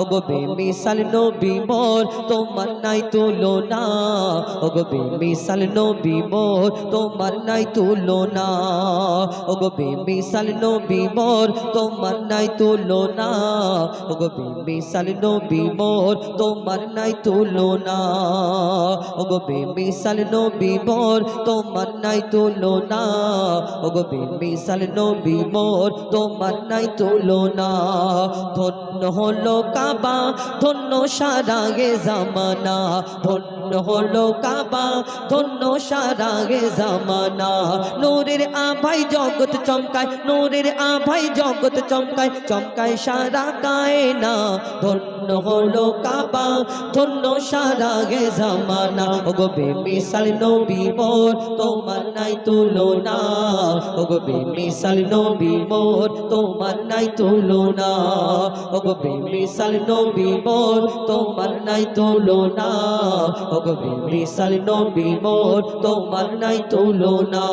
ওগো বেমিসাল নবী মোর, তোমার নাই তুলনা। ওগো বেমিসাল নবী মোর, তোমার নাই তুলনা। ওগো বেমিসাল নবী মোর, তোমার নাই তুলনা। ওগো বেমিসাল নবী মোর, তোমার নাই তুলনা। ওগো বেমিসাল নবী মোর, তোমার নাই তুলনা। ওগো বেমিসাল নবী মোর, তোমার নাই তুলনা। ধন্য হলো কাবা, ধন্য সারা গে জামানা, ধন্য হলো কাবা, ধন্য সারা গে জামানা। নূরের আভাই জগৎ চমকায়, নূরের আভাই জগৎ চমকায় চমকায় সারা কায়না, ধন্য হলো কাবা, ধন্য সারা গে জামানা। ওগো বেমিসাল নবী মোর, তোমার নাই তুলনা। ওগো বেমিসাল নবী মোর, তোমার নাই তুলনা। ওগো বেমিসাল নবী মোর, তোমার নাই তুলনা। ওগো বেমিসাল নবী মোর, তোমার নাই তুলনা।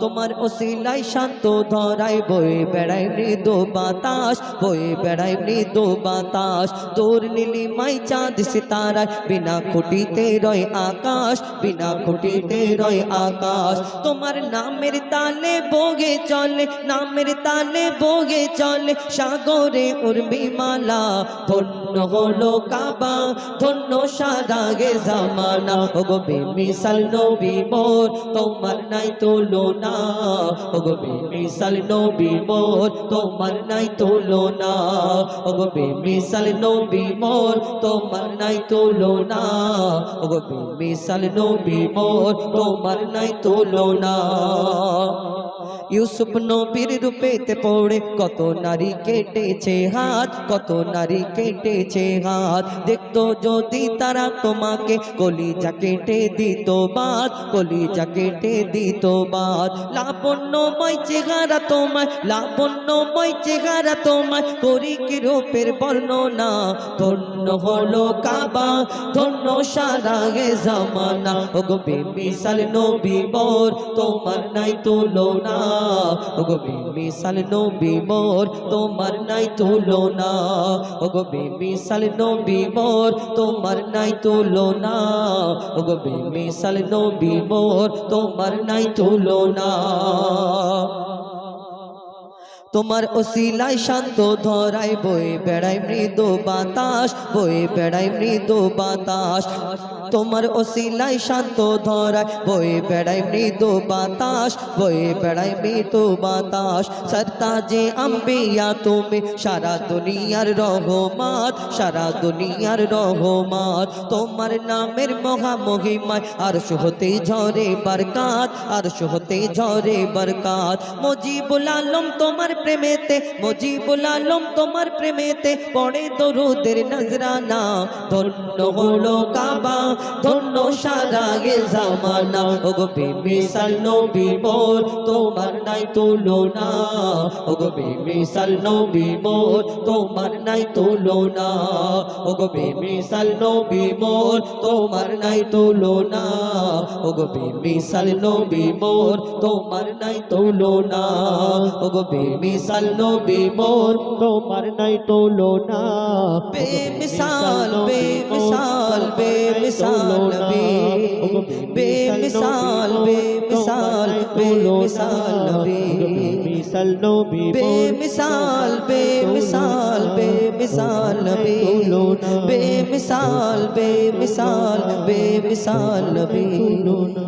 তোমার ওসিলাই শান্ত ধরাই বয়ে বেড়াই মৃদু বাতাস, বয়ে বেড়াই মৃদু বাতাস। তোর নীলিমাই চাঁদ সিতারায়, বিনা খুঁটিতে রয় আকাশ, বিনা খুঁটিতে রয় আকাশ। তোমার নামের তালে বগে চলে, নামের তালে বগে চলে, সাগরে উর্মিমালা ধন্য হলো কাবা, ধন্য সারা গে জামানা। ওগো বেমিসাল নবী মোর, তোমার নাই তুলনা। ওগো বেমিসাল নবী মোর, তোমার নাই তুলনা। ওগো বেমিসাল নবী মোর, তোমার নাই তুলনা। ওগো বেমিসাল নবী মোর, তোমার নাই তুলনা। ইউসুফ নবীর রূপেতে পড়ে কত নারী কেটেছে হাত, কত নারী কেটেছে হাত। দেখতো যদি তারা তোমাকে কলিজা কেটে দিত বাদ, কলিজা কেটে দিত বাদ। লাবণ্যময় চেহারা তোমায় লাবণ্যময় চেহারা তোমায় করি কি রূপের বর্ণনা। ধন্য হলো কাবা, ধন্য সারা গে জামানা। ওগো বেমিসাল নবী, মোর তোমার নাই তুলনা। ওগো বেমিসাল নবী, মোর তোমার নাই তুলনা। ওগো বেমিসাল নবী, মোর তোমার নাই তুলনা। ওগো বেমিসাল নবী, মোর তোমার নাই তুলনা। তোমার ওসিলাই শান্ত ধরাই বয়ে বেড়াই মৃদু বাতাস বয়ে বেড়াই মৃদু বাতাস। তোমার ওসিলাই শান্ত ধরাই বয়ে বেড়াই মৃদু বাতাস বয়ে বেড়াই মৃদু বাতাস। সরতা যে আম্বিয়া তুমি, সারা দুনিয়ার রহমাত, সারা দুনিয়ার রহমাত। তোমার নামের মহা মহিমায় আর হতে ঝরে বরকাত আর হতে ঝরে বরকাত। মজিবুল আলম তোমার প্রেমেতে, মজিবুল আলম তোমার প্রেমেতে, পড়ে দরুদের নজরানা। ধন্য হলো কাবা ধন্য সারা গে জামানা। ওগো বেমিসাল নবী মোর তোমার নাই তুলনা। ওগো বেমিসাল নবী মোর তোমার নাই তুলনা। ওগো বেমিসাল নবী মোর তোমার নাই তুলনা। ওগো বেমিসাল নবী মোর তোমার নাই তুলনা। ওগো বেমিসাল নবী মোর তোমার নাই তুলনা। বেমিসাল বেমিসাল বেমিসাল মিসাল বে বে মিসাল বে মিসাল বে মিসাল বে মিসাল নবী বে মিসাল বে মিসাল বে মিসাল বে বে মিসাল বে